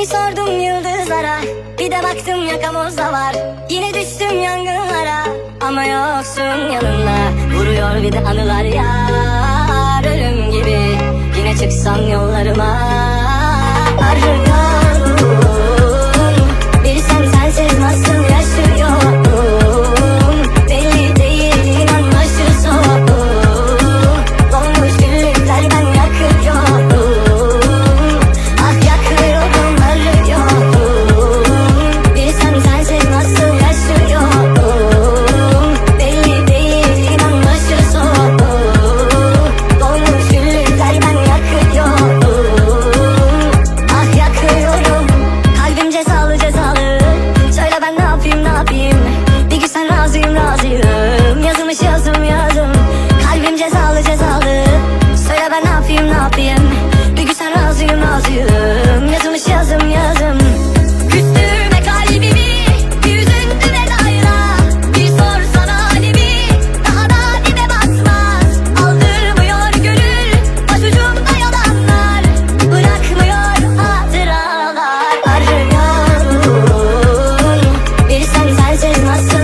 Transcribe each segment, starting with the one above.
Dünyayı sordum yıldızlara Bir de baktım yakamozda var. Yine düştüm yangınlara Ama yoksun yanımda. Vuruyor bir de anılar ya Ölüm gibi. Yine çıksan yollarıma Arhım sen sensiz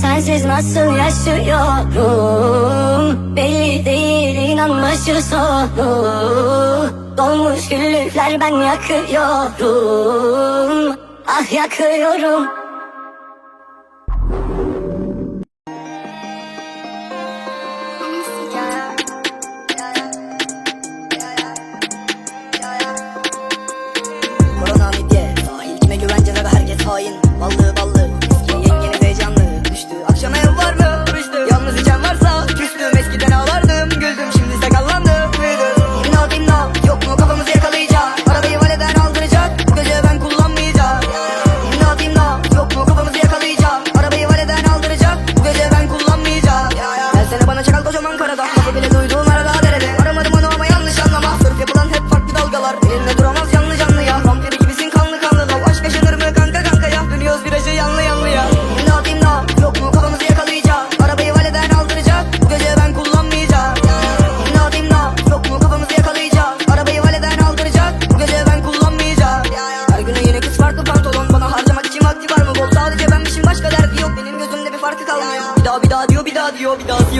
sensiz nasıl yaşıyorum? Belli değil inan başı soğuk Donmuş güllükler ben yakıyorum. Ah yakıyorum. Korona midye Sahil kime güvence ve hain. Ballı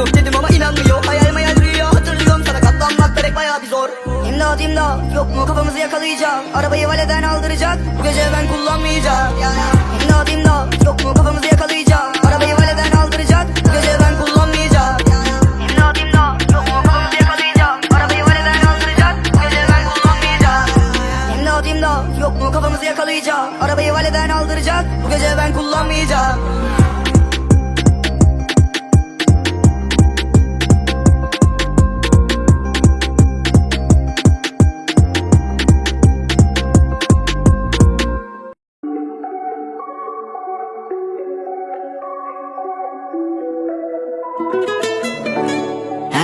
yok dedim ama inanmıyor. Hayal mayal rüya hatırlıyorum Sana katlanmak gerek bayağı bir zor. İmdat imdat. Yok mu? Kafamızı yakalayacak Arabayı valeden aldıracak. Bu gece ben kullanmayacağım. İmdat imdat. Yok mu? Kafamızı yakalayacak Arabayı valeden aldıracak. Bu gece ben kullanmayacağım. İmdat imdat. Yok mu? Kafamızı yakalayacak Arabayı valeden aldıracak. Bu gece ben kullanmayacağım. İmdat imdat. Yok mu? Kafamızı yakalayacak Arabayı valeden aldıracak. Bu gece ben kullanmayacağım